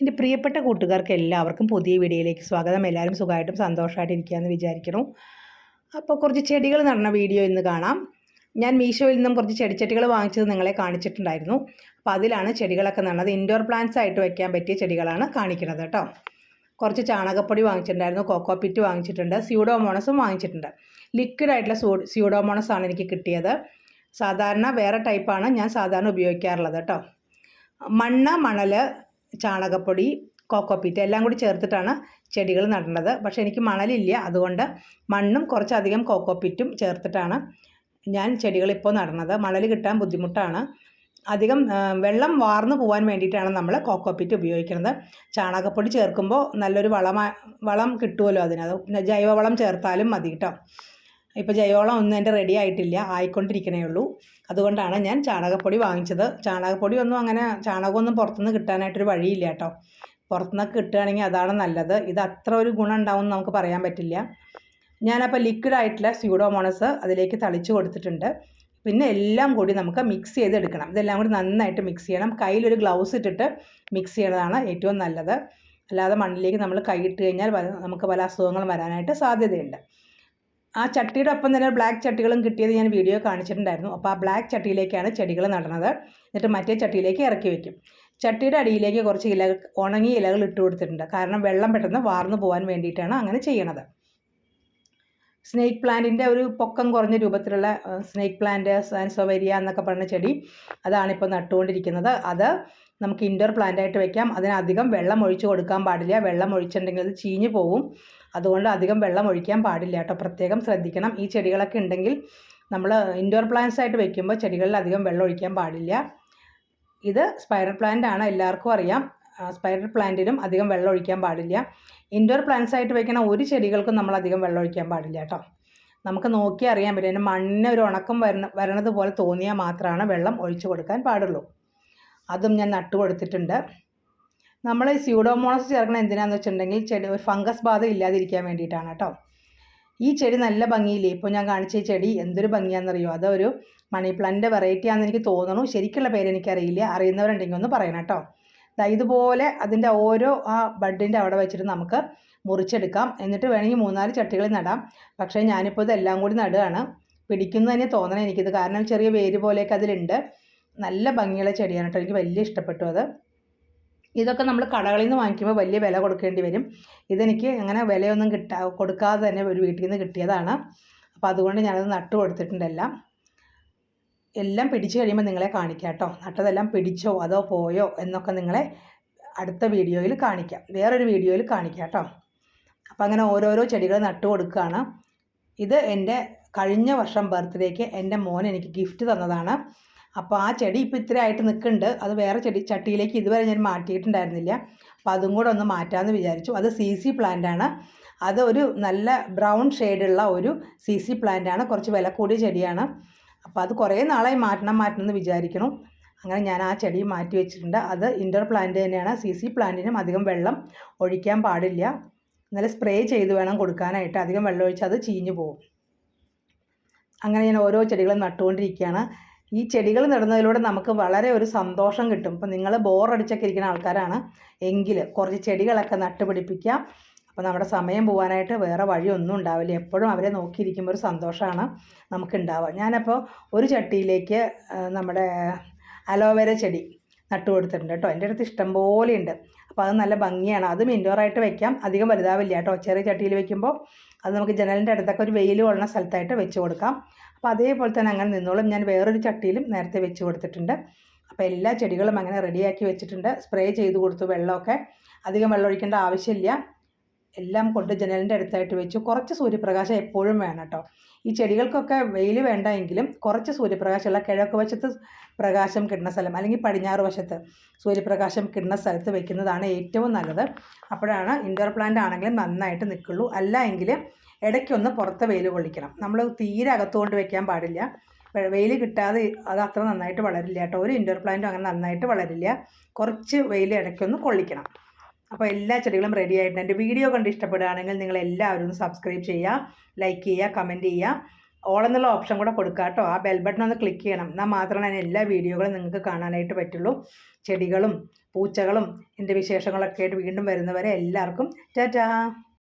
എന്റെ പ്രിയപ്പെട്ട കൂട്ടുകാർക്ക് എല്ലാവർക്കും പുതിയ വീഡിയോയിലേക്ക് സ്വാഗതം. എല്ലാവരും സുഖമായിട്ടും സന്തോഷമായിട്ട് ഇരിക്കുകയെന്ന് വിചാരിക്കുന്നു. അപ്പോൾ കുറച്ച് ചെടികൾ നടന്ന വീഡിയോ ഇന്ന് കാണാം. ഞാൻ മീഷോയിൽ നിന്നും കുറച്ച് ചെടിച്ചട്ടികൾ വാങ്ങിച്ചത് നിങ്ങളെ കാണിച്ചിട്ടുണ്ടായിരുന്നു. അപ്പോൾ അതിലാണ് ചെടികളൊക്കെ നടന്നത്. ഇൻഡോർ പ്ലാന്റ്സ് ആയിട്ട് വയ്ക്കാൻ പറ്റിയ ചെടികളാണ് കാണിക്കുന്നത് കേട്ടോ. കുറച്ച് ചാണകപ്പൊടി വാങ്ങിച്ചിട്ടുണ്ടായിരുന്നു. കോക്കോ പിറ്റ് വാങ്ങിച്ചിട്ടുണ്ട്. സ്യൂഡോമോണസും വാങ്ങിച്ചിട്ടുണ്ട്. ലിക്വിഡ് ആയിട്ടുള്ള സ്യൂഡോമോണസ് ആണ് എനിക്ക് കിട്ടിയത്. സാധാരണ വേറെ ടൈപ്പാണ് ഞാൻ സാധാരണ ഉപയോഗിക്കാറുള്ളത് കേട്ടോ. മണ്ണ് മണൽ ചാണകപ്പൊടി കോക്കോപ്പീറ്റ് എല്ലാം കൂടി ചേർത്തിട്ടാണ് ചെടികൾ നടേണ്ടത് പക്ഷേ എനിക്ക് മണലില്ല. അതുകൊണ്ട് മണ്ണും കുറച്ചധികം കോക്കോപ്പീറ്റും ചേർത്തിട്ടാണ് ഞാൻ ചെടികൾ ഇപ്പോൾ നടണത് മണൽ കിട്ടാൻ ബുദ്ധിമുട്ടാണ്. അധികം വെള്ളം വാർന്നു പോകാൻ വേണ്ടിയിട്ടാണ് നമ്മൾ കോക്കോപ്പീറ്റ് ഉപയോഗിക്കുന്നത്. ചാണകപ്പൊടി ചേർക്കുമ്പോൾ നല്ലൊരു വളമാ വളം കിട്ടുമല്ലോ അതിന്. അത് ജൈവവളം ചേർത്താലും മതി കേട്ടോ. ഇപ്പോൾ ജൈവവളം ഒന്നും എന്റെ റെഡി ആയിട്ടില്ല. ആയിക്കൊണ്ടിരിക്കണേ ഉള്ളൂ. അതുകൊണ്ടാണ് ഞാൻ ചാണകപ്പൊടി വാങ്ങിച്ചത്. ചാണകപ്പൊടി ഒന്നും അങ്ങനെ ചാണകമൊന്നും പുറത്തുനിന്ന് കിട്ടാനായിട്ടൊരു വഴിയില്ല കേട്ടോ. പുറത്തുനിന്നൊക്കെ കിട്ടുകയാണെങ്കിൽ അതാണ് നല്ലത്. ഇത് അത്ര ഒരു ഗുണം ഉണ്ടാവും എന്ന് നമുക്ക് പറയാൻ പറ്റില്ല. ഞാനപ്പോൾ ലിക്വിഡ് ആയിട്ടുള്ള സ്യൂഡോമോണസ് അതിലേക്ക് തളിച്ച് കൊടുത്തിട്ടുണ്ട്. പിന്നെ എല്ലാം കൂടി നമുക്ക് മിക്സ് ചെയ്തെടുക്കണം. ഇതെല്ലാം കൂടി നന്നായിട്ട് മിക്സ് ചെയ്യണം. കയ്യിലൊരു ഗ്ലൗസ് ഇട്ടിട്ട് മിക്സ് ചെയ്യണതാണ് ഏറ്റവും നല്ലത്. അല്ലാതെ മണ്ണിലേക്ക് നമ്മൾ കൈയിട്ട് കഴിഞ്ഞാൽ നമുക്ക് പല അസുഖങ്ങളും വരാനായിട്ട് സാധ്യതയുണ്ട്. ആ ചട്ടിയുടെ ഒപ്പം തന്നെ ബ്ലാക്ക് ചട്ടികളും കിട്ടിയത് ഞാൻ വീഡിയോ കാണിച്ചിട്ടുണ്ടായിരുന്നു. അപ്പോൾ ആ ബ്ലാക്ക് ചട്ടിയിലേക്കാണ് ചെടികൾ നടണത് എന്നിട്ട് മറ്റേ ചട്ടിയിലേക്ക് ഇറക്കി വയ്ക്കും ചട്ടിയുടെ അടിയിലേക്ക് കുറച്ച് ഇലകൾ ഉണങ്ങിയ ഇലകൾ ഇട്ട് കൊടുത്തിട്ടുണ്ട്. കാരണം വെള്ളം പെട്ടെന്ന് വാർന്നു പോകാൻ വേണ്ടിയിട്ടാണ് അങ്ങനെ ചെയ്യണത്. സ്നേക്ക് പ്ലാന്റിന്റെ ഒരു പൊക്കം കുറഞ്ഞ രൂപത്തിലുള്ള സ്നേക്ക് പ്ലാന്റ് സാൻസോവേരിയ എന്നൊക്കെ പറഞ്ഞ ചെടി അതാണിപ്പോൾ നട്ടുകൊണ്ടിരിക്കുന്നത്. അത് നമുക്ക് ഇൻഡോർ പ്ലാന്റ് ആയിട്ട് വെക്കാം. അതിനധികം വെള്ളം ഒഴിച്ചു കൊടുക്കാൻ പാടില്ല. വെള്ളം ഒഴിച്ചിട്ടുണ്ടെങ്കിൽ അത് ചീഞ്ഞു പോവും. അതുകൊണ്ട് അധികം വെള്ളം ഒഴിക്കാൻ പാടില്ല കേട്ടോ. പ്രത്യേകം ശ്രദ്ധിക്കണം. ഈ ചെടികളൊക്കെ ഉണ്ടെങ്കിൽ നമ്മൾ ഇൻഡോർ പ്ലാന്റ്സ് ആയിട്ട് വെക്കുമ്പോൾ ചെടികളിൽ അധികം വെള്ളം ഒഴിക്കാൻ പാടില്ല. ഇത് സ്പൈറൽ പ്ലാന്റ് ആണ് എല്ലാവർക്കും അറിയാം. സ്പൈറൽ പ്ലാന്റിനും അധികം വെള്ളം ഒഴിക്കാൻ പാടില്ല. ഇൻഡോർ പ്ലാന്റ്സ് ആയിട്ട് വെക്കുന്ന ഒരു ചെടികൾക്കും നമ്മൾ അധികം വെള്ളം ഒഴിക്കാൻ പാടില്ല കേട്ടോ. നമുക്ക് നോക്കി അറിയാൻ പറ്റും. അതിന് മണ്ണിന് ഒരു ഉണക്കം വരണ വരണത് പോലെ തോന്നിയാൽ മാത്രമാണ് വെള്ളം ഒഴിച്ചു കൊടുക്കാൻ പാടുള്ളൂ. അതും ഞാൻ നട്ടു കൊടുത്തിട്ടുണ്ട്. നമ്മൾ സ്യൂഡോമോണസ് ചേർക്കണ എന്തിനാന്ന് വെച്ചിട്ടുണ്ടെങ്കിൽ ചെടി ഒരു ഫംഗസ് ബാധ ഇല്ലാതിരിക്കാൻ വേണ്ടിയിട്ടാണ് കേട്ടോ. ഈ ചെടി നല്ല ഭംഗിയില്ലേ? ഇപ്പോൾ ഞാൻ കാണിച്ച ഈ ചെടി എന്തൊരു ഭംഗിയാണെന്നറിയോ? അതൊരു മണി പ്ലാന്റിന്റെ വെറൈറ്റി ആണെന്ന് എനിക്ക് തോന്നുന്നു. ശരിക്കുള്ള പേര് എനിക്കറിയില്ല. അറിയുന്നവരുണ്ടെങ്കിൽ ഒന്ന് പറയണം കേട്ടോ. ഇതുപോലെ അതിന്റെ ഓരോ ആ ബഡിന്റെ അവിടെ വെച്ചിട്ട് നമുക്ക് മുറിച്ചെടുക്കാം. എന്നിട്ട് വേണമെങ്കിൽ മൂന്നാൽ ചട്ടികളിൽ നടാം. പക്ഷേ ഞാനിപ്പോൾ ഇതെല്ലാം കൂടി നടുകയാണ്. പിടിക്കുന്നു തന്നെ തോന്നണം എനിക്കിത്. കാരണം ചെറിയ വേര് പോലെയൊക്കെ അതിലുണ്ട്. നല്ല ഭംഗിയുള്ള ചെടിയാണ് കേട്ടോ. എനിക്ക് വലിയ ഇഷ്ടപ്പെട്ടു അത്. ഇതൊക്കെ നമ്മൾ കടകളിൽ നിന്ന് വാങ്ങിക്കുമ്പോൾ വലിയ വില കൊടുക്കേണ്ടി വരും. ഇതെനിക്ക് അങ്ങനെ വിലയൊന്നും കിട്ടാ കൊടുക്കാതെ തന്നെ ഒരു വീട്ടിൽ നിന്ന് കിട്ടിയതാണ്. അപ്പോൾ അതുകൊണ്ട് ഞാനത് നട്ടു കൊടുത്തിട്ടുണ്ടെല്ലാം എല്ലാം. പിടിച്ചു കഴിയുമ്പോൾ നിങ്ങളെ കാണിക്കാം കേട്ടോ നട്ടതെല്ലാം പിടിച്ചോ അതോ പോയോ എന്നൊക്കെ നിങ്ങളെ അടുത്ത വീഡിയോയിൽ കാണിക്കാം. വേറൊരു വീഡിയോയിൽ കാണിക്കാം കേട്ടോ അപ്പോൾ അങ്ങനെ ഓരോരോ ചെടികൾ നട്ടു കൊടുക്കുകയാണ് ഇത് എന്റെ കഴിഞ്ഞ വർഷം ബർത്ത്ഡേക്ക് എന്റെ മോൻ എനിക്ക് ഗിഫ്റ്റ് തന്നതാണ്. അപ്പോൾ ആ ചെടി ഇപ്പോൾ ഇത്ര ആയിട്ട് നിൽക്കുന്നുണ്ട് അത് വേറെ ചെടി ചട്ടിയിലേക്ക് ഇതുവരെ ഞാൻ മാറ്റിയിട്ടുണ്ടായിരുന്നില്ല. അപ്പോൾ അതും കൂടെ ഒന്ന് മാറ്റാമെന്ന് വിചാരിച്ചു. അത് സി സി പ്ലാന്റാണ് അത് ഒരു നല്ല ബ്രൗൺ ഷെയ്ഡുള്ള ഒരു സി സി പ്ലാന്റാണ് കുറച്ച് വില കൂടിയ ചെടിയാണ്. അപ്പോൾ അത് കുറേ നാളായി മാറ്റണം മാറ്റണം എന്ന് വിചാരിക്കണം. അങ്ങനെ ഞാൻ ആ ചെടി മാറ്റി വെച്ചിട്ടുണ്ട്. അത് ഇൻഡോർ പ്ലാന്റ് തന്നെയാണ്. സി സി പ്ലാന്റിനും അധികം വെള്ളം ഒഴിക്കാൻ പാടില്ല. നല്ല സ്പ്രേ ചെയ്ത് വേണം കൊടുക്കാനായിട്ട്. അധികം വെള്ളം ഒഴിച്ചാൽ അത് ചീഞ്ഞു പോകും അങ്ങനെ ഞാൻ ഓരോ ചെടികളും നട്ടുകൊണ്ടിരിക്കുകയാണ്. ഈ ചെടികൾ നടുന്നതിലൂടെ നമുക്ക് വളരെ ഒരു സന്തോഷം കിട്ടും. ഇപ്പം നിങ്ങൾ ബോറടിച്ചൊക്കെ ഇരിക്കുന്ന ആൾക്കാരാണ്. എങ്കിൽ കുറച്ച് ചെടികളൊക്കെ നട്ടുപിടിപ്പിക്കാം. അപ്പോൾ നമ്മുടെ സമയം പോകാനായിട്ട് വേറെ വഴിയൊന്നും ഉണ്ടാവില്ല. എപ്പോഴും അവരെ നോക്കിയിരിക്കുമ്പോൾ ഒരു സന്തോഷമാണ് നമുക്ക് നമുക്കുണ്ടാവുക. ഞാനപ്പോൾ ഒരു ചട്ടിയിലേക്ക് നമ്മുടെ അലോവേര ചെടി നട്ടു കൊടുത്തിട്ടുണ്ട് കേട്ടോ. എന്റെ അടുത്ത് ഇഷ്ടം പോലെ ഉണ്ട്. അപ്പോൾ അത് നല്ല ഭംഗിയാണ്. അതും ഇൻഡോറായിട്ട് വെക്കാം. അധികം വലുതാവില്ല കേട്ടോ. ചെറിയ ചട്ടിയിൽ വെക്കുമ്പോൾ അത് നമുക്ക് ജനലിന്റെ അടുത്തൊക്കെ ഒരു വെയിൽ കൊള്ളുന്ന സ്ഥലത്തായിട്ട് വെച്ച് കൊടുക്കാം. അപ്പോൾ അതേപോലെ തന്നെ അങ്ങനെ നിന്നോളും. ഞാൻ വേറൊരു ചട്ടിയിലും നേരത്തെ വെച്ച് കൊടുത്തിട്ടുണ്ട്. അപ്പോൾ എല്ലാ ചെടികളും അങ്ങനെ റെഡിയാക്കി വെച്ചിട്ടുണ്ട്. സ്പ്രേ ചെയ്ത് കൊടുത്തു വെള്ളമൊക്കെ. അധികം വെള്ളം ഒഴിക്കേണ്ട ആവശ്യമില്ല. എല്ലാം കൊണ്ട് ജനലിന്റെ അടുത്തായിട്ട് വെച്ചു. കുറച്ച് സൂര്യപ്രകാശം എപ്പോഴും വേണം കേട്ടോ. ഈ ചെടികൾക്കൊക്കെ വെയിൽ വേണ്ട എങ്കിലും കുറച്ച് സൂര്യപ്രകാശമുള്ള കിഴക്ക് വശത്ത് പ്രകാശം കിട്ടുന്ന സ്ഥലം അല്ലെങ്കിൽ പടിഞ്ഞാറ് വശത്ത് സൂര്യപ്രകാശം കിട്ടുന്ന സ്ഥലത്ത് വെക്കുന്നതാണ് ഏറ്റവും നല്ലത്. അപ്പോഴാണ് ഇൻഡോർ പ്ലാന്റ് ആണെങ്കിലും നന്നായിട്ട് നിൽക്കുള്ളൂ. അല്ല എങ്കിൽ ഇടയ്ക്കൊന്ന് പുറത്ത് വെയിൽ കൊള്ളിക്കണം. നമ്മൾ തീരെ അകത്തുകൊണ്ട് വെക്കാൻ പാടില്ല. വെയിൽ കിട്ടാതെ അത് അത്ര നന്നായിട്ട് വളരില്ല കേട്ടോ. ഒരു ഇൻഡോർ പ്ലാന്റും അങ്ങനെ നന്നായിട്ട് വളരില്ല. കുറച്ച് വെയിൽ ഇടയ്ക്കൊന്ന് കൊള്ളിക്കണം. അപ്പോൾ എല്ലാ ചെടികളും റെഡി ആയിട്ടുണ്ട്. എന്റെ വീഡിയോ കണ്ട് ഇഷ്ടപ്പെടുകയാണെങ്കിൽ നിങ്ങൾ എല്ലാവരും ഒന്ന് സബ്സ്ക്രൈബ് ചെയ്യുക ലൈക്ക് ചെയ്യുക കമന്റ് ചെയ്യുക. ഓൾ എന്നുള്ള ഓപ്ഷൻ കൂടെ കൊടുക്കുക കേട്ടോ. ആ ബെൽ ബട്ടൺ ഒന്ന് ക്ലിക്ക് ചെയ്യണം. എന്നാൽ മാത്രമേ ഞാൻ എല്ലാ വീഡിയോകളും നിങ്ങൾക്ക് കാണാനായിട്ട് പറ്റുള്ളൂ. ചെടികളും പൂച്ചകളും എന്റെ വിശേഷങ്ങളൊക്കെ ആയിട്ട് വീണ്ടും വരുന്നവരെ എല്ലാവർക്കും ടാറ്റാ!